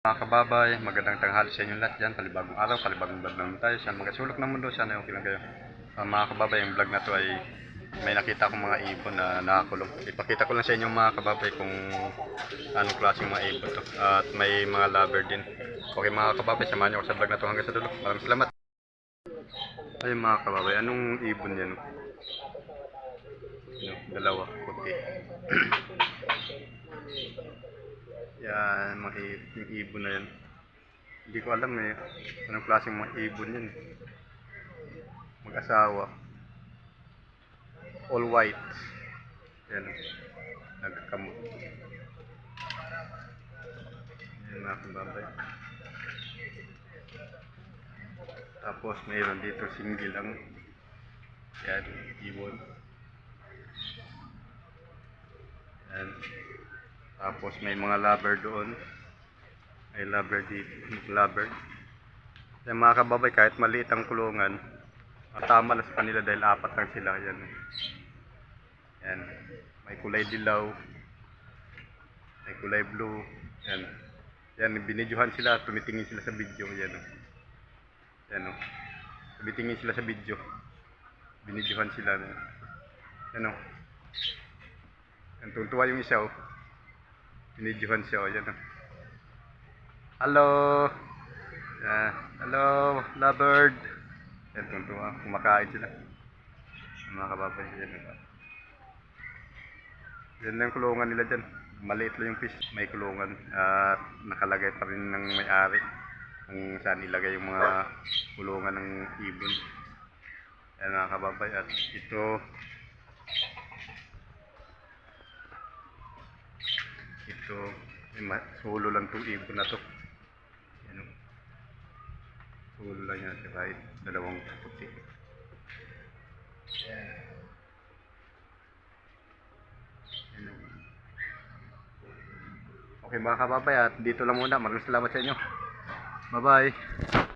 Mga kababay, magandang tanghali sa inyo lahat dyan. Palibagong araw, palibagong vlog naman tayo. Saan magasulok ng mundo, sana okay lang kayo. Ah, mga kababay, yung vlog na to ay may nakita akong mga ibon na nakakulong. Ipakita ko lang sa inyo mga kababay kung anong klase mga ibon to. At may mga lover din. Okay mga kababay, samahan niyo ako sa vlog na to hanggang sa dulo. Maraming salamat. Ay mga kababay, anong ibon yan? Ano, dalawa, puti. Yan, mga yung ibon na yan. Hindi ko alam eh, anong klaseng mga ibon yan. Mag-asawa. All white. Yan, nagkakamot. Yan mga kababay. Tapos mayroon dito single lang. Yan, ibon. Yan. Tapos may mga lover doon. May lover dito. Lover. Yan mga kababay, kahit maliit ang kulungan, tama lang sa kanila dahil apat lang sila. Yan. Yan. May kulay dilaw. May kulay blue. Yan. Yan, binidyohan sila, tumitingin sila sa video. Yan. oh. Yan o. Tumitingin sila sa video. Binidyohan sila. Yan o. Yan, tuntua yung isa o. Binidyohan siya o. Yan o. Hello! Yan. hello, lovebird! Yan, tuntua. Kumakain sila. Mga kababay. O. Yan lang kulungan nila dyan. Maliit lang yung fish. May kulungan. At nakalagay pa rin ng may-ari kung saan ilagay yung mga kulungan ng ibon. Yan mga kababay. At ito, ito, ma- sulo lang itong ibon na to. Yan o. Sulo lang yan. Saka dalawang puti. Yan. Okay mga kababay at dito lang muna. Maraming salamat sa inyo. Bye-bye.